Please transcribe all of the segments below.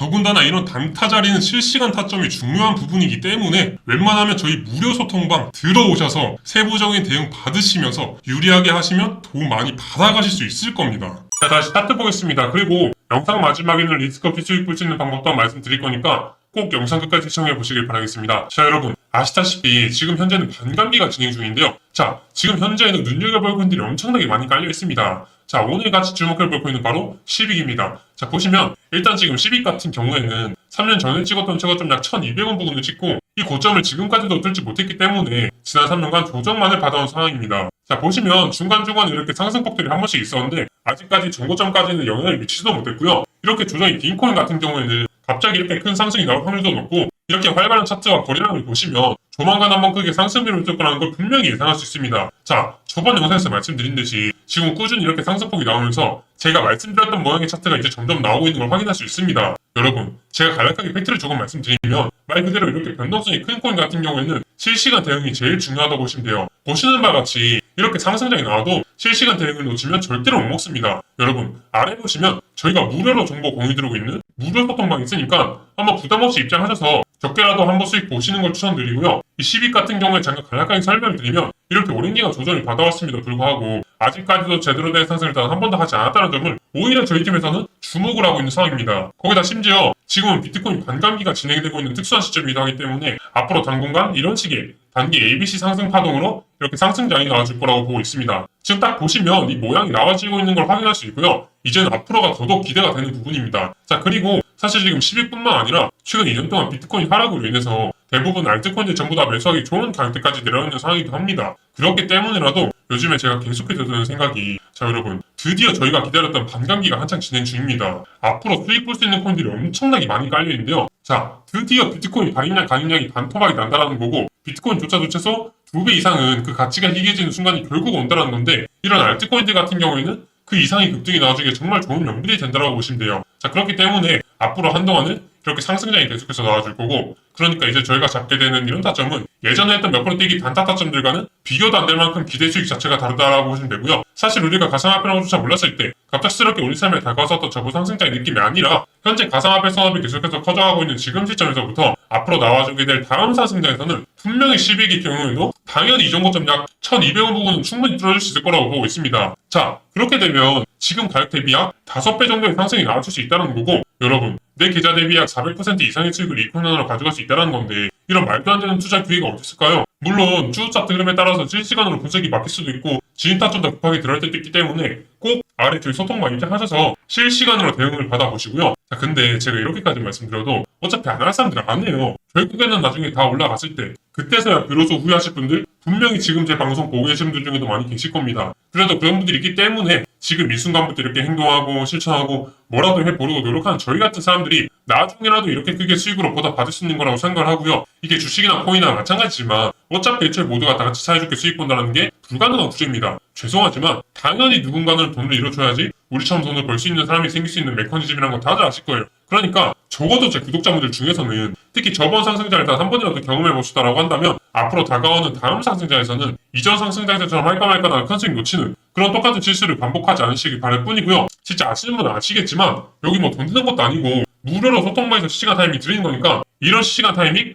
더군다나 이런 단타 자리는 실시간 타점이 중요한 부분이기 때문에 웬만하면 저희 무료 소통방 들어오셔서 세부적인 대응 받으시면서 유리하게 하시면 도움 많이 받아가실 수 있을 겁니다. 자, 다시 스타트 보겠습니다. 그리고 영상 마지막에는 리스크없이 수익 볼수 있는 방법도 말씀드릴 거니까 꼭 영상 끝까지 시청해 보시길 바라겠습니다. 자, 여러분. 아시다시피 지금 현재는 반감기가 진행 중인데요. 자, 지금 현재에는 눈여겨볼 코인들이 엄청나게 많이 깔려 있습니다. 자, 오늘 같이 주목해 볼 코인은 바로 시빅입니다. 자, 보시면 일단 지금 시빅 같은 경우에는 3년 전에 찍었던 최고점 약 1200원 부근을 찍고 이 고점을 지금까지도 뚫지 못했기 때문에 지난 3년간 조정만을 받아온 상황입니다. 자, 보시면 중간중간에 이렇게 상승폭들이 한 번씩 있었는데 아직까지 전고점까지는 영향을 미치지도 못했고요. 이렇게 조정이 긴 코인 같은 경우에는 갑자기 이렇게 큰 상승이 나올 확률도 높고 이렇게 활발한 차트와 거래량을 보시면 조만간 한번 크게 상승비를 뚫 거라는 걸 분명히 예상할 수 있습니다. 자, 저번 영상에서 말씀드린 듯이 지금 꾸준히 이렇게 상승폭이 나오면서 제가 말씀드렸던 모양의 차트가 이제 점점 나오고 있는 걸 확인할 수 있습니다. 여러분, 제가 간략하게 팩트를 조금 말씀드리면 말 그대로 이렇게 변동성이 큰 코인 같은 경우에는 실시간 대응이 제일 중요하다고 보시면 돼요. 보시는 바와 같이 이렇게 상승장이 나와도 실시간 대응을 놓치면 절대로 못 먹습니다. 여러분, 아래 보시면 저희가 무료로 정보 공유 드리고 있는 무료 소통방이 있으니까 한번 부담 없이 입장하셔서 적게라도 한번 수익 보시는 걸 추천드리고요. 이 시빅 같은 경우에 잠깐 간략하게 설명을 드리면 이렇게 오랜 기간 조정을 받아왔음에도 불구하고 아직까지도 제대로 된 상승을 단 한 번도 하지 않았다는 점을 오히려 저희 팀에서는 주목을 하고 있는 상황입니다. 거기다 심지어 지금은 비트코인 반감기가 진행되고 있는 특수한 시점이기도 하기 때문에 앞으로 당분간 이런 식의 단기 ABC 상승 파동으로 이렇게 상승장이 나와줄 거라고 보고 있습니다. 지금 딱 보시면 이 모양이 나와지고 있는 걸 확인할 수 있고요. 이제는 앞으로가 더더욱 기대가 되는 부분입니다. 자 그리고 사실 지금 10일뿐만 아니라 최근 2년 동안 비트코인 하락으로 인해서 대부분 알트코인들 전부 다 매수하기 좋은 가격대까지 내려있는 상황이기도 합니다. 그렇기 때문이라도 요즘에 제가 계속해서 드는 생각이 자 여러분 드디어 저희가 기다렸던 반감기가 한창 진행 중입니다. 앞으로 수익 볼 수 있는 코인들이 엄청나게 많이 깔려있는데요. 자 드디어 비트코인 발행량 가격량이 반토막이 난다라는 거고 비트코인조차도 최소 2배 이상은 그 가치가 희귀해지는 순간이 결국 온다라는 건데 이런 알트코인들 같은 경우에는 그 이상의 급등이 나와주기에 정말 좋은 연분이 된다라고 보시면 돼요. 자 그렇기 때문에 앞으로 한동안은 이렇게 상승장이 계속해서 나와줄 거고 그러니까 이제 저희가 잡게 되는 이런 타점은 예전에 했던 몇 프로 뛰기 단타 타점들과는 비교도 안 될 만큼 기대 수익 자체가 다르다라고 보시면 되고요. 사실 우리가 가상화폐라는 조차 몰랐을 때 갑작스럽게 우리 삶에 다가왔었던 저부 상승장의 느낌이 아니라 현재 가상화폐 산업이 계속해서 커져가고 있는 지금 시점에서부터 앞으로 나와주게 될 다음 상승장에서는 분명히 12기 경우에도 당연히 이전 고점 약 1200원 부분은 충분히 뚫어줄 수 있을 거라고 보고 있습니다. 자 그렇게 되면 지금 가격 대비 약 5배 정도의 상승이 나와줄 수 있다는 거고 여러분 내 계좌 대비 약 400% 이상의 수익을 이 코인으로 가져갈 수 있다는 건데 이런 말도 안 되는 투자 기회가 어딨을까요? 물론 주 차트 흐름에 따라서 실시간으로 분석이 막힐 수도 있고 진입 타점도 급하게 들어갈 때도 있기 때문에 꼭 아래 저희 소통방 입장하셔서 실시간으로 대응을 받아보시고요. 자, 근데 제가 이렇게까지 말씀드려도 어차피 안 할 사람들은 안 해요. 결국에는 나중에 다 올라갔을 때 그때서야 비로소 후회하실 분들 분명히 지금 제 방송 보고 계신 분들 중에도 많이 계실 겁니다. 그래도 그런 분들이 있기 때문에 지금 이 순간부터 이렇게 행동하고 실천하고 뭐라도 해보려고 노력하는 저희 같은 사람들이 나중에라도 이렇게 크게 수익으로 보다 받을 수 있는 거라고 생각을 하고요. 이게 주식이나 코인이나 마찬가지지만 어차피 애초에 모두가 다 같이 사이좋게 수익 본다는 게 불가능한 구조입니다. 죄송하지만 당연히 누군가는 돈을 잃어줘야지 우리처럼 돈을 벌 수 있는 사람이 생길 수 있는 메커니즘이라는 건 다들 아실 거예요. 그러니까 적어도 제 구독자분들 중에서는 특히 저번 상승장을 단 한 번이라도 경험해 보시다라고 한다면 앞으로 다가오는 다음 상승장에서는 이전 상승장에서처럼 할까 말까 나는 컨셉 놓치는 그런 똑같은 실수를 반복하지 않으시길 바랄 뿐이고요. 진짜 아시는 분은 아시겠지만 여기 뭐 돈 드는 것도 아니고 무료로 소통방에서 시간 타이밍 드리는 거니까 이런 시간 타이밍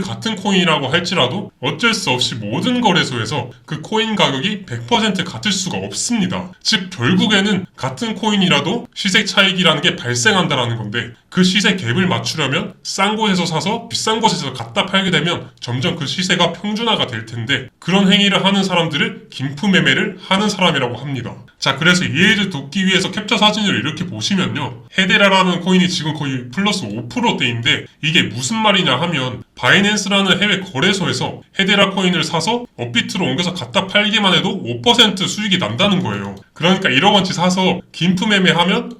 같은 코인이라고 할지라도 어쩔 수 없이 모든 거래소에서 그 코인 가격이 100% 같을 수가 없습니다. 즉 결국에는 같은 코인이라도 시세 차익이라는 게 발생한다라는 건데 그 시세 갭을 맞추려면 싼 곳에서 사서 비싼 곳에서 갖다 팔게 되면 점점 그 시세가 평준화가 될 텐데 그런 행위를 하는 사람들을 김프 매매를 하는 사람이라고 합니다. 자 그래서 이해를 돕기 위해서 캡처 사진을 이렇게 보시면요 헤데라라는 코인이 지금 거의 플러스 5%대인데 이게 무슨 말이냐 하면 바이낸스라는 해외 거래소에서 헤데라 코인을 사서 업비트로 옮겨서 갖다 팔기만 해도 5% 수익이 난다는 거예요. 그러니까 1억 원치 사서 김프 매매하면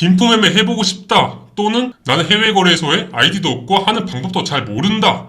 김프 매매 해보고 싶다. 또는 나는 해외 거래소에 아이디도 없고 하는 방법도 잘 모른다.